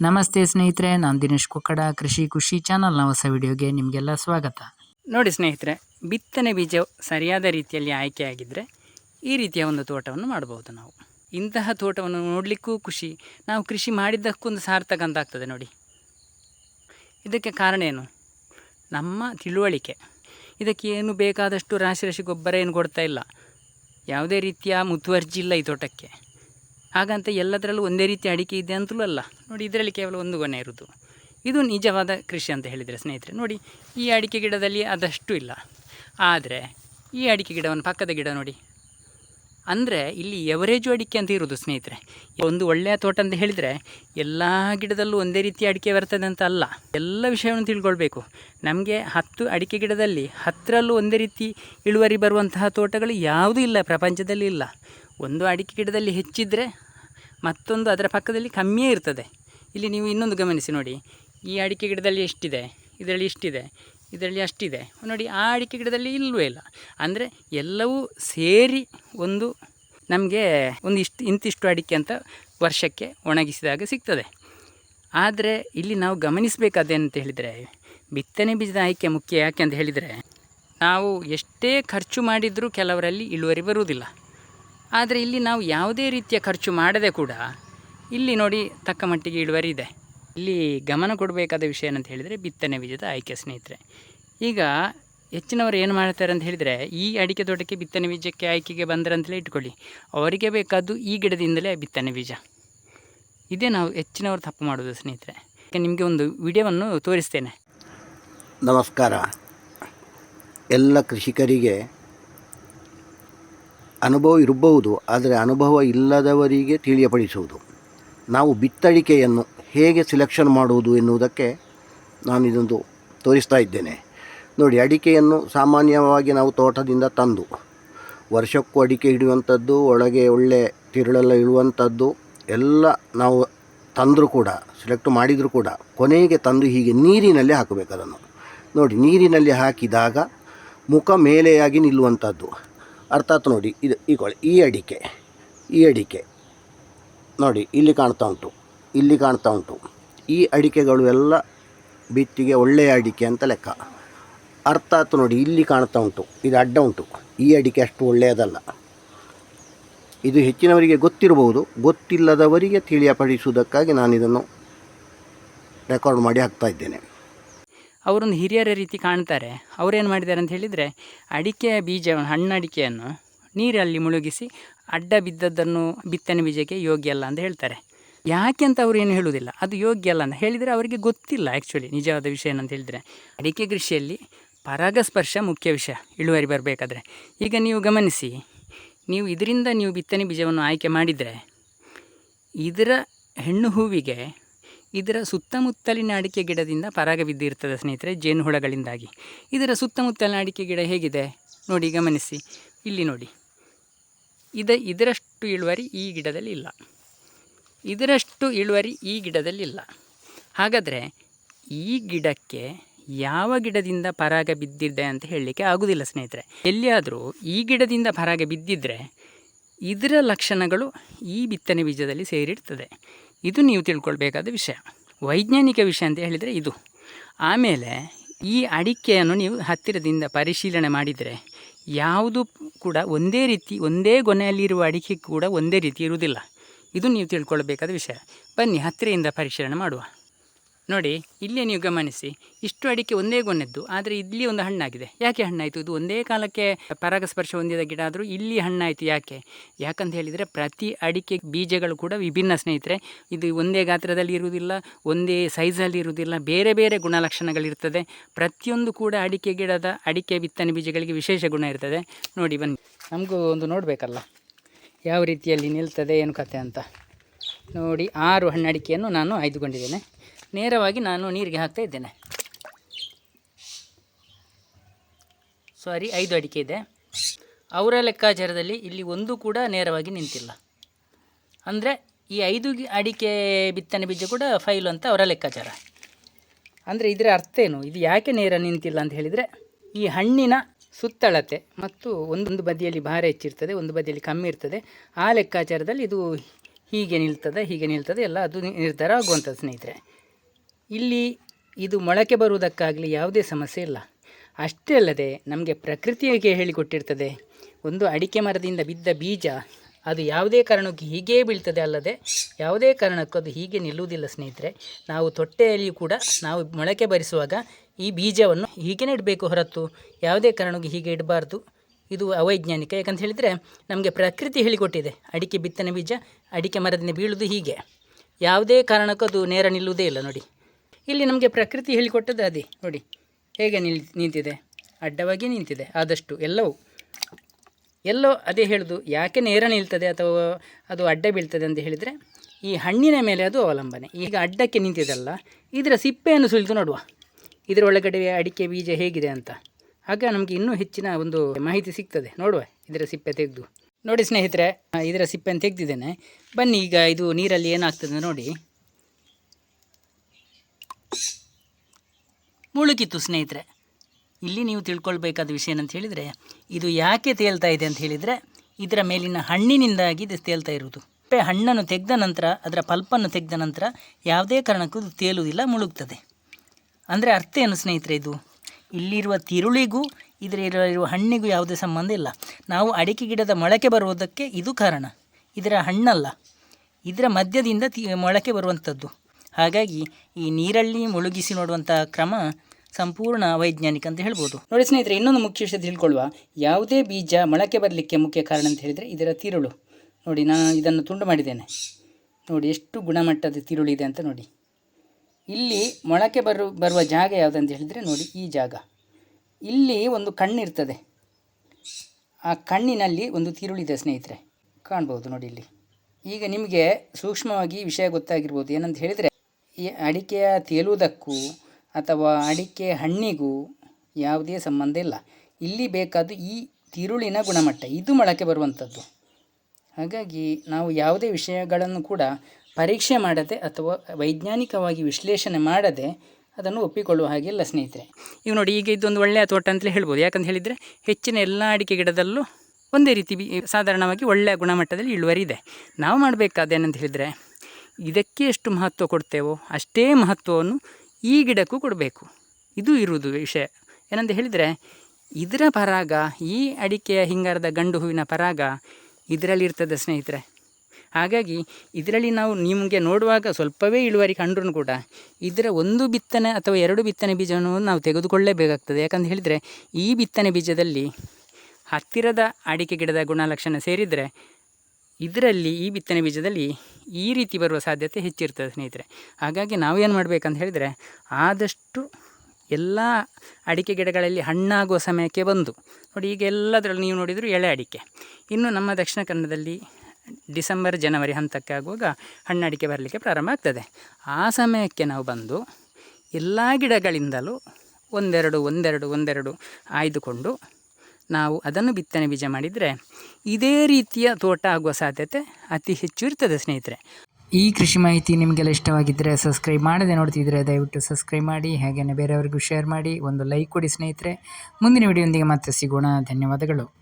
ನಮಸ್ತೆ ಸ್ನೇಹಿತರೆ, ನಾನು ದಿನೇಶ್ ಕೊಕ್ಕಡ, ಕೃಷಿ ಖುಷಿ ಚಾನಲ್ನ ಹೊಸ ವಿಡಿಯೋಗೆ ನಿಮಗೆಲ್ಲ ಸ್ವಾಗತ. ನೋಡಿ ಸ್ನೇಹಿತರೆ, ಬಿತ್ತನೆ ಬೀಜ ಸರಿಯಾದ ರೀತಿಯಲ್ಲಿ ಆಯ್ಕೆಯಾಗಿದ್ದರೆ ಈ ರೀತಿಯ ಒಂದು ತೋಟವನ್ನು ಮಾಡಬಹುದು ನಾವು. ಇಂತಹ ತೋಟವನ್ನು ನೋಡಲಿಕ್ಕೂ ಖುಷಿ. ನಾವು ಕೃಷಿ ಮಾಡಿದ್ದಕ್ಕೊಂದು ಸಾರ್ಥಕ ಅಂತ ಆಗ್ತದೆ ನೋಡಿ. ಇದಕ್ಕೆ ಕಾರಣ ಏನು? ನಮ್ಮ ತಿಳುವಳಿಕೆ. ಇದಕ್ಕೆ ಏನು ಬೇಕಾದಷ್ಟು ರಾಶಿ ರಾಶಿ ಗೊಬ್ಬರ ಏನು ಕೊಡ್ತಾ ಇಲ್ಲ. ಯಾವುದೇ ರೀತಿಯ ಮುತುವರ್ಜಿ ಇಲ್ಲ ಈ ತೋಟಕ್ಕೆ. ಹಾಗಂತ ಎಲ್ಲದರಲ್ಲೂ ಒಂದೇ ರೀತಿ ಅಡಿಕೆ ಇದೆ ಅಂತಲೂ ಅಲ್ಲ. ನೋಡಿ, ಇದರಲ್ಲಿ ಕೇವಲ ಒಂದು ಗೊನೆ ಇರೋದು. ಇದು ನಿಜವಾದ ಕೃಷಿ ಅಂತ ಹೇಳಿದರೆ ಸ್ನೇಹಿತರೆ. ನೋಡಿ, ಈ ಅಡಿಕೆ ಗಿಡದಲ್ಲಿ ಅದಷ್ಟು ಇಲ್ಲ. ಆದರೆ, ಈ ಅಡಿಕೆ ಗಿಡವನ್ನು, ಪಕ್ಕದ ಗಿಡ ನೋಡಿ. ಅಂದರೆ, ಇಲ್ಲಿ ಎವರೇಜು ಅಡಿಕೆ ಅಂತ ಇರೋದು ಸ್ನೇಹಿತರೆ. ಒಂದು ಒಳ್ಳೆಯ ತೋಟ ಅಂತ ಹೇಳಿದರೆ, ಎಲ್ಲ ಗಿಡದಲ್ಲೂ ಒಂದೇ ರೀತಿ ಅಡಿಕೆ ಬರ್ತದೆ ಅಂತ ಅಲ್ಲ. ಎಲ್ಲ ವಿಷಯವನ್ನು ತಿಳ್ಕೊಳ್ಬೇಕು. ನಮಗೆ ಹತ್ತು ಅಡಿಕೆ ಗಿಡದಲ್ಲಿ ಹತ್ತರಲ್ಲೂ ಒಂದೇ ರೀತಿ ಇಳುವರಿ ಬರುವಂತಹ ತೋಟಗಳು ಯಾವುದೂ ಇಲ್ಲ, ಪ್ರಪಂಚದಲ್ಲಿ ಇಲ್ಲ. ಒಂದು ಅಡಿಕೆ ಗಿಡದಲ್ಲಿ ಹೆಚ್ಚಿದ್ದರೆ ಮತ್ತೊಂದು ಅದರ ಪಕ್ಕದಲ್ಲಿ ಕಮ್ಮಿಯೇ ಇರ್ತದೆ. ಇಲ್ಲಿ ನೀವು ಇನ್ನೊಂದು ಗಮನಿಸಿ ನೋಡಿ. ಈ ಅಡಿಕೆ ಗಿಡದಲ್ಲಿ ಎಷ್ಟಿದೆ? ಇದರಲ್ಲಿ ಎಷ್ಟಿದೆ? ಇದರಲ್ಲಿ ಅಷ್ಟಿದೆ. ನೋಡಿ, ಆ ಅಡಿಕೆ ಗಿಡದಲ್ಲಿ ಇಲ್ಲವೇ ಇಲ್ಲ. ಅಂದರೆ ಎಲ್ಲವೂ ಸೇರಿ ಒಂದು ನಮಗೆ ಒಂದು ಇಷ್ಟು ಇಂತಿಷ್ಟು ಅಡಿಕೆ ಅಂತ ವರ್ಷಕ್ಕೆ ಒಣಗಿಸಿದಾಗ ಸಿಗ್ತದೆ. ಆದರೆ ಇಲ್ಲಿ ನಾವು ಗಮನಿಸಬೇಕಾದೇನಂತ ಹೇಳಿದರೆ, ಬಿತ್ತನೆ ಬೀಜದ ಆಯ್ಕೆ ಮುಖ್ಯ ಯಾಕೆ ಅಂತ ಹೇಳಿದರೆ, ನಾವು ಎಷ್ಟೇ ಖರ್ಚು ಮಾಡಿದರೂ ಕೆಲವರಲ್ಲಿ ಇಳುವರಿ ಬರುವುದಿಲ್ಲ. ಆದರೆ ಇಲ್ಲಿ ನಾವು ಯಾವುದೇ ರೀತಿಯ ಖರ್ಚು ಮಾಡದೆ ಕೂಡ ಇಲ್ಲಿ ನೋಡಿ ತಕ್ಕ ಮಟ್ಟಿಗೆ ಇಳುವರಿ ಇದೆ. ಇಲ್ಲಿ ಗಮನ ಕೊಡಬೇಕಾದ ವಿಷಯ ಏನಂತ ಹೇಳಿದರೆ ಬಿತ್ತನೆ ಬೀಜದ ಆಯ್ಕೆ ಸ್ನೇಹಿತರೆ. ಈಗ ಹೆಚ್ಚಿನವರು ಏನು ಮಾಡ್ತಾರೆ ಅಂತ ಹೇಳಿದರೆ ಈ ಅಡಿಕೆ ತೋಟಕ್ಕೆ ಬಿತ್ತನೆ ಬೀಜಕ್ಕೆ ಆಯ್ಕೆಗೆ ಬಂದರಂತಲೇ ಇಟ್ಕೊಳ್ಳಿ. ಅವರಿಗೆ ಬೇಕಾದ್ದು ಈ ಗಿಡದಿಂದಲೇ ಬಿತ್ತನೆ ಬೀಜ. ಇದೇ ನಾವು ಹೆಚ್ಚಿನವರು ತಪ್ಪು ಮಾಡೋದು ಸ್ನೇಹಿತರೆ. ನಿಮಗೆ ಒಂದು ವಿಡಿಯೋವನ್ನು ತೋರಿಸ್ತೇನೆ. ನಮಸ್ಕಾರ. ಎಲ್ಲ ಕೃಷಿಕರಿಗೆ ಅನುಭವ ಇರಬಹುದು, ಆದರೆ ಅನುಭವ ಇಲ್ಲದವರಿಗೆ ತಿಳಿಯಪಡಿಸುವುದು. ನಾವು ಬಿತ್ತಳಿಕೆಯನ್ನು ಹೇಗೆ ಸಿಲೆಕ್ಷನ್ ಮಾಡುವುದು ಎನ್ನುವುದಕ್ಕೆ ನಾನು ಇದೊಂದು ತೋರಿಸ್ತಾ ಇದ್ದೇನೆ. ನೋಡಿ, ಅಡಿಕೆಯನ್ನು ಸಾಮಾನ್ಯವಾಗಿ ನಾವು ತೋಟದಿಂದ ತಂದು, ವರ್ಷಕ್ಕೂ ಅಡಿಕೆ ಇಡುವಂಥದ್ದು ಒಳಗೆ ಒಳ್ಳೆ ತಿರುಳೆಲ್ಲ ಇಡುವಂಥದ್ದು ಎಲ್ಲ ನಾವು ತಂದರೂ ಕೂಡ ಸೆಲೆಕ್ಟ್ ಮಾಡಿದರೂ ಕೂಡ, ಕೊನೆಗೆ ತಂದು ಹೀಗೆ ನೀರಿನಲ್ಲಿ ಹಾಕಬೇಕು ಅದನ್ನು. ನೋಡಿ, ನೀರಿನಲ್ಲಿ ಹಾಕಿದಾಗ ಮುಖ ಮೇಲೆಯಾಗಿ ನಿಲ್ಲುವಂಥದ್ದು. ಅರ್ಥಾತ್ ನೋಡಿ, ಇದು ಈಗೊಳ್ಳಿ ಈ ಅಡಿಕೆ ಈ ಅಡಿಕೆ. ನೋಡಿ, ಇಲ್ಲಿ ಕಾಣ್ತಾ ಉಂಟು, ಇಲ್ಲಿ ಕಾಣ್ತಾ ಉಂಟು. ಈ ಅಡಿಕೆಗಳು ಎಲ್ಲ ಬಿತ್ತಿಗೆ ಒಳ್ಳೆಯ ಅಡಿಕೆ ಅಂತ ಲೆಕ್ಕ. ಅರ್ಥಾತ್ ನೋಡಿ, ಇಲ್ಲಿ ಕಾಣ್ತಾ ಉಂಟು, ಇದು ಅಡ್ಡ ಉಂಟು. ಈ ಅಡಿಕೆ ಅಷ್ಟು ಒಳ್ಳೆಯದಲ್ಲ. ಇದು ಹೆಚ್ಚಿನವರಿಗೆ ಗೊತ್ತಿರಬಹುದು, ಗೊತ್ತಿಲ್ಲದವರಿಗೆ ತಿಳಿಯಪಡಿಸುವುದಕ್ಕಾಗಿ ನಾನು ಇದನ್ನು ರೆಕಾರ್ಡ್ ಮಾಡಿ ಹಾಕ್ತಾ ಇದ್ದೇನೆ. ಅವರೊಂದು ಹಿರಿಯರ ರೀತಿ ಕಾಣ್ತಾರೆ. ಅವರೇನು ಮಾಡಿದ್ದಾರೆ ಅಂತ ಹೇಳಿದರೆ, ಅಡಿಕೆಯ ಬೀಜವನ್ನು ಹಣ್ಣಡಿಕೆಯನ್ನು ನೀರಲ್ಲಿ ಮುಳುಗಿಸಿ ಅಡ್ಡ ಬಿದ್ದದ್ದನ್ನು ಬಿತ್ತನೆ ಬೀಜಕ್ಕೆ ಯೋಗ್ಯ ಅಲ್ಲ ಅಂತ ಹೇಳ್ತಾರೆ. ಯಾಕೆ ಅಂತ ಅವರು ಏನು ಹೇಳುವುದಿಲ್ಲ. ಅದು ಯೋಗ್ಯ ಅಲ್ಲ ಅಂತ ಹೇಳಿದರೆ ಅವರಿಗೆ ಗೊತ್ತಿಲ್ಲ ಆ್ಯಕ್ಚುಲಿ ನಿಜವಾದ ವಿಷಯ ಏನಂತ ಹೇಳಿದರೆ. ಅಡಿಕೆ ಕೃಷಿಯಲ್ಲಿ ಪರಾಗಸ್ಪರ್ಶ ಮುಖ್ಯ ವಿಷಯ ಇಳುವರಿ ಬರಬೇಕಾದ್ರೆ. ಈಗ ನೀವು ಗಮನಿಸಿ, ನೀವು ಇದರಿಂದ ನೀವು ಬಿತ್ತನೆ ಬೀಜವನ್ನು ಆಯ್ಕೆ ಮಾಡಿದರೆ, ಇದರ ಹೆಣ್ಣು ಹೂವಿಗೆ ಇದರ ಸುತ್ತಮುತ್ತಲಿನ ಅಡಿಕೆ ಗಿಡದಿಂದ ಪರಾಗ ಬಿದ್ದಿರ್ತದೆ ಸ್ನೇಹಿತರೆ, ಜೇನುಹುಳಗಳಿಂದಾಗಿ. ಇದರ ಸುತ್ತಮುತ್ತಲಿನ ಅಡಿಕೆ ಗಿಡ ಹೇಗಿದೆ? ನೋಡಿ, ಗಮನಿಸಿ. ಇಲ್ಲಿ ನೋಡಿ. ಇದ, ಇದರಷ್ಟು ಇಳುವರಿ ಈ ಗಿಡದಲ್ಲಿ ಇಲ್ಲ. ಇದರಷ್ಟು ಇಳುವರಿ ಈ ಗಿಡದಲ್ಲಿ ಇಲ್ಲ. ಹಾಗಾದರೆ ಈ ಗಿಡಕ್ಕೆ ಯಾವ ಗಿಡದಿಂದ ಪರಾಗ ಬಿದ್ದಿದೆ ಅಂತ ಹೇಳಲಿಕ್ಕೆ ಆಗುವುದಿಲ್ಲ ಸ್ನೇಹಿತರೆ. ಎಲ್ಲಿಯಾದರೂ ಈ ಗಿಡದಿಂದ ಪರಾಗ ಬಿದ್ದಿದ್ದರೆ ಇದರ ಲಕ್ಷಣಗಳು ಈ ಬಿತ್ತನೆ ಬೀಜದಲ್ಲಿ ಸೇರಿರ್ತದೆ. ಇದು ನೀವು ತಿಳ್ಕೊಳ್ಬೇಕಾದ ವಿಷಯ. ವೈಜ್ಞಾನಿಕ ವಿಷಯ ಅಂತ ಹೇಳಿದರೆ ಇದು. ಆಮೇಲೆ ಈ ಅಡಿಕೆಯನ್ನು ನೀವು ಹತ್ತಿರದಿಂದ ಪರಿಶೀಲನೆ ಮಾಡಿದರೆ ಯಾವುದು ಕೂಡ ಒಂದೇ ರೀತಿ, ಒಂದೇ ಗೊನೆಯಲ್ಲಿರುವ ಅಡಿಕೆ ಕೂಡ ಒಂದೇ ರೀತಿ ಇರುವುದಿಲ್ಲ. ಇದು ನೀವು ತಿಳ್ಕೊಳ್ಬೇಕಾದ ವಿಷಯ. ಬನ್ನಿ ಹತ್ತಿರದಿಂದ ಪರಿಶೀಲನೆ ಮಾಡುವ. ನೋಡಿ ಇಲ್ಲಿ ನೀವು ಗಮನಿಸಿ, ಇಷ್ಟು ಅಡಿಕೆ ಒಂದೇ ಗೊನೆದ್ದು, ಆದರೆ ಇಲ್ಲಿ ಒಂದು ಹಣ್ಣಾಗಿದೆ. ಯಾಕೆ ಹಣ್ಣಾಯಿತು? ಇದು ಒಂದೇ ಕಾಲಕ್ಕೆ ಪರಾಗಸ್ಪರ್ಶ ಹೊಂದಿದ ಗಿಡ ಆದರೂ ಇಲ್ಲಿ ಹಣ್ಣಾಯಿತು ಯಾಕೆ? ಯಾಕಂತ ಹೇಳಿದರೆ ಪ್ರತಿ ಅಡಿಕೆ ಬೀಜಗಳು ಕೂಡ ವಿಭಿನ್ನ ಸ್ನೇಹಿತರೆ. ಇದು ಒಂದೇ ಗಾತ್ರದಲ್ಲಿ ಇರುವುದಿಲ್ಲ, ಒಂದೇ ಸೈಜಲ್ಲಿ ಇರುವುದಿಲ್ಲ, ಬೇರೆ ಬೇರೆ ಗುಣಲಕ್ಷಣಗಳಿರ್ತದೆ. ಪ್ರತಿಯೊಂದು ಕೂಡ ಅಡಿಕೆ ಗಿಡದ ಅಡಿಕೆ ಬಿತ್ತನೆ ಬೀಜಗಳಿಗೆ ವಿಶೇಷ ಗುಣ ಇರ್ತದೆ. ನೋಡಿ, ಬನ್ನಿ. ನಮಗೂ ಒಂದು ನೋಡಬೇಕಲ್ಲ. ಯಾವ ರೀತಿಯಲ್ಲಿ ನಿಲ್ತದೆ, ಏನು ಕತೆ ಅಂತ. ನೋಡಿ, ಆರು ಹಣ್ಣಡಿಕೆಯನ್ನು ನಾನು ಆಯ್ದುಕೊಂಡಿದ್ದೇನೆ. ನೇರವಾಗಿ ನಾನು ನೀರಿಗೆ ಹಾಕ್ತಾ ಇದ್ದೇನೆ. ಸಾರಿ ಐದು ಅಡಿಕೆ ಇದೆ. ಅವರ ಲೆಕ್ಕಾಚಾರದಲ್ಲಿ ಇಲ್ಲಿ ಒಂದು ಕೂಡ ನೇರವಾಗಿ ನಿಂತಿಲ್ಲ. ಅಂದರೆ ಈ ಐದು ಅಡಿಕೆ ಬಿತ್ತನೆ ಬೀಜ ಕೂಡ ಫೈಲು ಅಂತ ಅವರ ಲೆಕ್ಕಾಚಾರ. ಅಂದರೆ ಇದರ ಅರ್ಥ ಏನು? ಇದು ಯಾಕೆ ನೇರ ನಿಂತಿಲ್ಲ ಅಂತ ಹೇಳಿದರೆ, ಈ ಹಣ್ಣಿನ ಸುತ್ತಳತೆ ಮತ್ತು ಒಂದೊಂದು ಬದಿಯಲ್ಲಿ ಭಾರ ಹೆಚ್ಚಿರ್ತದೆ, ಒಂದು ಬದಿಯಲ್ಲಿ ಕಮ್ಮಿ ಇರ್ತದೆ. ಆ ಲೆಕ್ಕಾಚಾರದಲ್ಲಿ ಇದು ಹೀಗೆ ನಿಲ್ತದೆ ಹೀಗೆ ನಿಲ್ತದೆ, ಎಲ್ಲ ಅದು ನಿರ್ಧಾರ ಆಗುವಂಥದ್ದು ಸ್ನೇಹಿತರೆ. ಇಲ್ಲಿ ಇದು ಮೊಳಕೆ ಬರುವುದಕ್ಕಾಗಲಿ ಯಾವುದೇ ಸಮಸ್ಯೆ ಇಲ್ಲ. ಅಷ್ಟೇ ಅಲ್ಲದೆ ನಮಗೆ ಪ್ರಕೃತಿಗೆ ಹೇಳಿಕೊಟ್ಟಿರ್ತದೆ. ಒಂದು ಅಡಿಕೆ ಮರದಿಂದ ಬಿದ್ದ ಬೀಜ, ಅದು ಯಾವುದೇ ಕಾರಣಕ್ಕೂ ಹೀಗೇ ಬೀಳ್ತದೆ ಅಲ್ಲದೆ ಯಾವುದೇ ಕಾರಣಕ್ಕೂ ಅದು ಹೀಗೆ ನಿಲ್ಲುವುದಿಲ್ಲ ಸ್ನೇಹಿತರೆ. ನಾವು ತೊಟ್ಟೆಯಲ್ಲಿಯೂ ಕೂಡ ನಾವು ಮೊಳಕೆ ಬರಿಸುವಾಗ ಈ ಬೀಜವನ್ನು ಹೀಗೆ ನೆಡಬೇಕು ಹೊರತು ಯಾವುದೇ ಕಾರಣಕ್ಕೂ ಹೀಗೆ ಇಡಬಾರ್ದು. ಇದು ಅವೈಜ್ಞಾನಿಕ. ಯಾಕಂತ ಹೇಳಿದರೆ ನಮಗೆ ಪ್ರಕೃತಿ ಹೇಳಿಕೊಟ್ಟಿದೆ. ಅಡಿಕೆ ಬಿತ್ತನೆ ಬೀಜ, ಅಡಿಕೆ ಮರದಿಂದ ಬೀಳುವುದು ಹೀಗೆ. ಯಾವುದೇ ಕಾರಣಕ್ಕೂ ಅದು ನೇರ ನಿಲ್ಲುವುದೇ ಇಲ್ಲ ನೋಡಿ. ಇಲ್ಲಿ ನಮಗೆ ಪ್ರಕೃತಿ ಹೇಳಿಕೊಟ್ಟದ್ದು ಅದೇ, ನೋಡಿ. ಹೇಗೆ ನಿಲ್, ನಿಂತಿದೆ? ಅಡ್ಡವಾಗಿ ನಿಂತಿದೆ, ಆದಷ್ಟು ಎಲ್ಲವೂ. ಎಲ್ಲೋ ಅದೇ ಹೇಳೋದು, ಯಾಕೆ ನೇರ ನಿಲ್ತದೆ ಅಥವಾ ಅದು ಅಡ್ಡ ಬೀಳ್ತದೆ ಅಂತ ಹೇಳಿದರೆ, ಈ ಹಣ್ಣಿನ ಮೇಲೆ ಅದು ಅವಲಂಬನೆ. ಈಗ ಅಡ್ಡಕ್ಕೆ ನಿಂತಿದಲ್ಲ, ಇದರ ಸಿಪ್ಪೆಯನ್ನು ಸುಲಿದು ನೋಡುವ. ಇದರ ಒಳಗಡೆ ಅಡಿಕೆ ಬೀಜ ಹೇಗಿದೆ ಅಂತ. ಆಗ ನಮಗೆ ಇನ್ನೂ ಹೆಚ್ಚಿನ ಒಂದು ಮಾಹಿತಿ ಸಿಗ್ತದೆ. ನೋಡುವ, ಇದರ ಸಿಪ್ಪೆ ತೆಗೆದು. ನೋಡಿ ಸ್ನೇಹಿತರೆ ಇದರ ಸಿಪ್ಪೆಯನ್ನು ತೆಗೆದಿದ್ದೇನೆ. ಬನ್ನಿ, ಈಗ ಇದು ನೀರಲ್ಲಿ ಏನಾಗ್ತದೆ ನೋಡಿ. ಮುಳುಗಿತ್ತು ಸ್ನೇಹಿತರೆ. ಇಲ್ಲಿ ನೀವು ತಿಳ್ಕೊಳ್ಬೇಕಾದ ವಿಷಯ ಏನಂತ ಹೇಳಿದರೆ, ಇದು ಯಾಕೆ ತೇಲ್ತಾ ಇದೆ ಅಂತ ಹೇಳಿದರೆ, ಇದರ ಮೇಲಿನ ಹಣ್ಣಿನಿಂದಾಗಿ ಇದು ತೇಲ್ತಾ ಇರುವುದು. ಹಣ್ಣನ್ನು ತೆಗೆದ ನಂತರ, ಅದರ ಪಲ್ಪನ್ನು ತೆಗೆದ ನಂತರ ಯಾವುದೇ ಕಾರಣಕ್ಕೂ ಇದು ತೇಲುವುದಿಲ್ಲ, ಮುಳುಗ್ತದೆ. ಅಂದರೆ ಅರ್ಥ ಏನು ಸ್ನೇಹಿತರೆ ಇದು? ಇಲ್ಲಿರುವ ತಿರುಳಿಗೂ ಇದರ ಇರುವ ಹಣ್ಣಿಗೂ ಯಾವುದೇ ಸಂಬಂಧ ಇಲ್ಲ. ನಾವು ಅಡಿಕೆ ಗಿಡದ ಮೊಳಕೆ ಬರುವುದಕ್ಕೆ ಇದು ಕಾರಣ. ಇದರ ಹಣ್ಣಲ್ಲ. ಇದರ ಮಧ್ಯದಿಂದ ಮೊಳಕೆ ಬರುವಂಥದ್ದು. ಹಾಗಾಗಿ ಈ ನೀರಲ್ಲಿ ಮುಳುಗಿಸಿ ನೋಡುವಂಥ ಕ್ರಮ ಸಂಪೂರ್ಣ ವೈಜ್ಞಾನಿಕ ಅಂತ ಹೇಳ್ಬೋದು. ನೋಡಿ ಸ್ನೇಹಿತರೆ, ಇನ್ನೊಂದು ಮುಖ್ಯ ವಿಷಯ ತಿಳ್ಕೊಳ್ಳುವ. ಯಾವುದೇ ಬೀಜ ಮೊಳಕೆ ಬರಲಿಕ್ಕೆ ಮುಖ್ಯ ಕಾರಣ ಅಂತ ಹೇಳಿದರೆ ಇದರ ತಿರುಳು. ನೋಡಿ ನಾನು ಇದನ್ನು ತುಂಡು ಮಾಡಿದ್ದೇನೆ. ನೋಡಿ, ಎಷ್ಟು ಗುಣಮಟ್ಟದ ತಿರುಳು ಇದೆ ಅಂತ ನೋಡಿ. ಇಲ್ಲಿ ಮೊಳಕೆ ಬರು, ಬರುವ ಜಾಗ ಯಾವುದಂತ ಹೇಳಿದರೆ ನೋಡಿ, ಈ ಜಾಗ. ಇಲ್ಲಿ ಒಂದು ಕಣ್ಣಿರ್ತದೆ. ಆ ಕಣ್ಣಿನಲ್ಲಿ ಒಂದು ತಿರುಳಿದೆ ಸ್ನೇಹಿತರೆ. ಕಾಣ್ಬೋದು ನೋಡಿ ಇಲ್ಲಿ. ಈಗ ನಿಮಗೆ ಸೂಕ್ಷ್ಮವಾಗಿ ವಿಷಯ ಗೊತ್ತಾಗಿರ್ಬೋದು. ಏನಂತ ಹೇಳಿದರೆ, ಈ ಅಡಿಕೆಯ ತೇಲುವುದಕ್ಕೂ ಅಥವಾ ಅಡಿಕೆ ಹಣ್ಣಿಗೂ ಯಾವುದೇ ಸಂಬಂಧ ಇಲ್ಲ. ಇಲ್ಲಿ ಬೇಕಾದ ಈ ತಿರುಳಿನ ಗುಣಮಟ್ಟ, ಇದು ಮೊಳಕೆ ಬರುವಂಥದ್ದು. ಹಾಗಾಗಿ ನಾವು ಯಾವುದೇ ವಿಷಯಗಳನ್ನು ಕೂಡ ಪರೀಕ್ಷೆ ಮಾಡದೆ ಅಥವಾ ವೈಜ್ಞಾನಿಕವಾಗಿ ವಿಶ್ಲೇಷಣೆ ಮಾಡದೆ ಅದನ್ನು ಒಪ್ಪಿಕೊಳ್ಳುವ ಹಾಗೆ ಇಲ್ಲ ಸ್ನೇಹಿತರೆ. ಈಗ ನೋಡಿ, ಈಗ ಇದೊಂದು ಒಳ್ಳೆಯ ತೋಟ ಅಂತಲೇ ಹೇಳ್ಬೋದು. ಯಾಕಂತ ಹೇಳಿದರೆ ಹೆಚ್ಚಿನ ಎಲ್ಲ ಅಡಿಕೆ ಗಿಡದಲ್ಲೂ ಒಂದೇ ರೀತಿ ಸಾಧಾರಣವಾಗಿ ಒಳ್ಳೆಯ ಗುಣಮಟ್ಟದಲ್ಲಿ ಇಳುವರಿ ಇದೆ. ನಾವು ಮಾಡಬೇಕಾದೇನಂತ ಹೇಳಿದರೆ ಇದಕ್ಕೆ ಎಷ್ಟು ಮಹತ್ವ ಕೊಡ್ತೇವೋ ಅಷ್ಟೇ ಮಹತ್ವವನ್ನು ಈ ಗಿಡಕ್ಕೂ ಕೊಡಬೇಕು. ಇದು ಇರುವುದು ವಿಷಯ. ಏನಂತ ಹೇಳಿದರೆ, ಇದರ ಪರಾಗ, ಈ ಅಡಿಕೆಯ ಹಿಂಗಾರದ ಗಂಡು ಹೂವಿನ ಪರಾಗ ಇದರಲ್ಲಿ ಇರ್ತದೆ ಸ್ನೇಹಿತರೆ. ಹಾಗಾಗಿ ಇದರಲ್ಲಿ ನಾವು ನಿಮಗೆ ನೋಡುವಾಗ ಸ್ವಲ್ಪವೇ ಇಳುವರಿ ಕಂಡ್ರೂ ಕೂಡ ಇದರ ಒಂದು ಬಿತ್ತನೆ ಅಥವಾ ಎರಡು ಬಿತ್ತನೆ ಬೀಜವನ್ನು ನಾವು ತೆಗೆದುಕೊಳ್ಳೇಬೇಕಾಗ್ತದೆ. ಯಾಕಂತ ಹೇಳಿದರೆ, ಈ ಬಿತ್ತನೆ ಬೀಜದಲ್ಲಿ ಹತ್ತಿರದ ಅಡಿಕೆ ಗಿಡದ ಗುಣಲಕ್ಷಣ ಸೇರಿದರೆ ಇದರಲ್ಲಿ ಈ ಬಿತ್ತನೆ ಬೀಜದಲ್ಲಿ ಈ ರೀತಿ ಬರುವ ಸಾಧ್ಯತೆ ಹೆಚ್ಚಿರ್ತದೆ ಸ್ನೇಹಿತರೆ. ಹಾಗಾಗಿ ನಾವೇನು ಮಾಡಬೇಕಂತ ಹೇಳಿದರೆ ಆದಷ್ಟು ಎಲ್ಲ ಅಡಿಕೆ ಗಿಡಗಳಲ್ಲಿ ಹಣ್ಣಾಗುವ ಸಮಯಕ್ಕೆ ಬಂದು. ನೋಡಿ, ಈಗ ಎಲ್ಲದರಲ್ಲಿ ನೀವು ನೋಡಿದರೂ ಎಳೆ ಅಡಿಕೆ. ಇನ್ನು ನಮ್ಮ ದಕ್ಷಿಣ ಕನ್ನಡದಲ್ಲಿ ಡಿಸೆಂಬರ್, ಜನವರಿ ಹಂತಕ್ಕೆ ಆಗುವಾಗ ಹಣ್ಣು ಅಡಿಕೆ ಬರಲಿಕ್ಕೆ ಪ್ರಾರಂಭ ಆಗ್ತದೆ. ಆ ಸಮಯಕ್ಕೆ ನಾವು ಬಂದು ಎಲ್ಲ ಗಿಡಗಳಿಂದಲೂ ಒಂದೆರಡು ಒಂದೆರಡು ಒಂದೆರಡು ಆಯ್ದುಕೊಂಡು ನಾವು ಅದನ್ನು ಬಿತ್ತನೆ ಬೀಜ ಮಾಡಿದರೆ ಇದೇ ರೀತಿಯ ತೋಟ ಆಗುವ ಸಾಧ್ಯತೆ ಅತಿ ಹೆಚ್ಚು ಇರ್ತದೆ, ಸ್ನೇಹಿತರೆ. ಈ ಕೃಷಿ ಮಾಹಿತಿ ನಿಮಗೆಲ್ಲ ಇಷ್ಟವಾಗಿದ್ದರೆ ಸಬ್ಸ್ಕ್ರೈಬ್ ಮಾಡದೆ ನೋಡ್ತಿದ್ರೆ ದಯವಿಟ್ಟು ಸಬ್ಸ್ಕ್ರೈಬ್ ಮಾಡಿ ಹಾಗೆಯೇ ಬೇರೆಯವರಿಗೂ ಶೇರ್ ಮಾಡಿ, ಒಂದು ಲೈಕ್ ಕೊಡಿ, ಸ್ನೇಹಿತರೆ. ಮುಂದಿನ ವಿಡಿಯೋಂದಿಗೆ ಮತ್ತೆ ಸಿಗೋಣ. ಧನ್ಯವಾದಗಳು.